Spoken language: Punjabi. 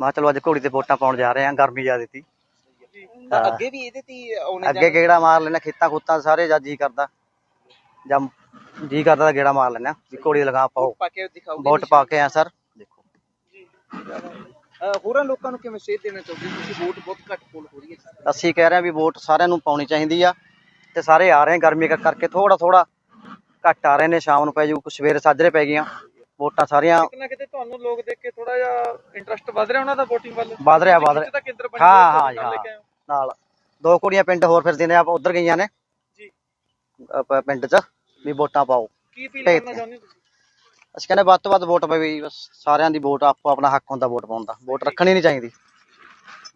ਕਿਹਾ ਚਲੋ ਅੱਜ ਘੋੜੀ ਤੇ ਵੋਟਾਂ ਪਾਉਣ ਜਾ ਰਹੇ ਆ ਗਰਮੀ ਜ਼ਿਆਦਾ ਜੀ ਤਾਂ। ਅੱਗੇ ਵੀ ਇਹਦੇ ਤੇ ਹੀ ਆਉਣੇ ਅੱਗੇ ਗੇੜਾ ਮਾਰ ਲੈਣਾ ਖੇਤਾਂ ਖੁੱਤਾਂ ਸਾਰੇ ਜਾਂ ਜੀ ਕਰਦਾ। ਜਾਂ ਜੀ ਕਰਦਾ ਤਾਂ ਗੇੜਾ ਮਾਰ ਲੈਣਾ ਵੀ ਘੋੜੀ ਲਗਾ ਪਾਓ। ਪਾ ਕੇ ਦਿਖਾਓਗੇ ਵੋਟ ਪਾ ਕੇ ਆ ਸਰ। ਦੇਖੋ। ਹੋਰਾਂ ਲੋਕਾਂ ਨੂੰ ਕਿਵੇਂ ਸੇਧ ਦੇਣਾ ਚਾਹੁੰਦੇ ਹੋ? ਤੁਸੀਂ ਵੋਟ ਬਹੁਤ ਘੱਟ ਪੋਲ ਹੋ ਰਹੀ ਹੈ। ਅਸੀਂ ਕਹਿ ਰਹੇ ਹਾਂ ਵੀ ਵੋਟ ਸਾਰਿਆਂ ਨੂੰ ਪਾਉਣੀ ਚਾਹੀਦੀ ਆ ਤੇ ਸਾਰੇ ਆ ਰਹੇ ਆ ਗਰਮੀ ਕਰ- ਕਰਕੇ ਥੋੜਾ ਥੋੜਾ ਘੱਟ ਆ ਰਹੇ ਨੇ ਸ਼ਾਮ ਨੂੰ ਪੈ ਜੂ ਕੁਛ ਸਵੇਰੇ ਸਾਜਰੇ ਪੈ ਗਈਆਂ। ਵੋਟਾਂ ਸਾਰੀਆਂ ਕਿਤੇ ਨਾ ਕਿਤੇ ਤੁਹਾਨੂੰ ਲੋਕ ਦੇਖ ਕੇ ਥੋੜਾ ਜਿਹਾ ਇੰਟਰਸਟ ਵਧ ਰਿਹਾ ਉਹਨਾਂ ਦਾ VOTING ਵੱਲ? ਵਧ ਰਿਹਾ ਵਧ ਰਿਹਾ। ਦਾ ਕੇਂਦਰ ਬਣ ਹਾਂ ਹਾਂ ਜੀ ਨਾਲ ਹਾਂ। ਨਾਲ। ਦੋ ਕੁੜੀਆਂ ਪਿੰਡ ਹੋਰ ਫਿਰਦੀਆਂ ਨੇ ਆਪ ਉਧਰ ਗਈਆਂ ਨੇ। ਜੀ। ਪਿੰਡ 'ਚ ਵੀ ਵੋਟਾਂ ਪਾਓ। ਕੀ ਅਪੀਲ ਕਰਨਾ ਚਾਹੁੰਦੇ ਤੁਸੀਂ? ਅਸੀਂ ਕਹਿੰਦੇ ਵੱਧ ਤੋਂ ਵੱਧ ਵੋਟ ਪਵੇ ਬਸ ਸਾਰਿਆਂ ਦੀ ਵੋਟ ਆਪੋ ਆਪਣਾ ਹੱਕ ਹੁੰਦਾ ਵੋਟ ਪਾਉਣ ਦਾ। ਵੋਟ ਰੱਖਣੀ ਨਹੀਂ ਚਾਹੀਦੀ।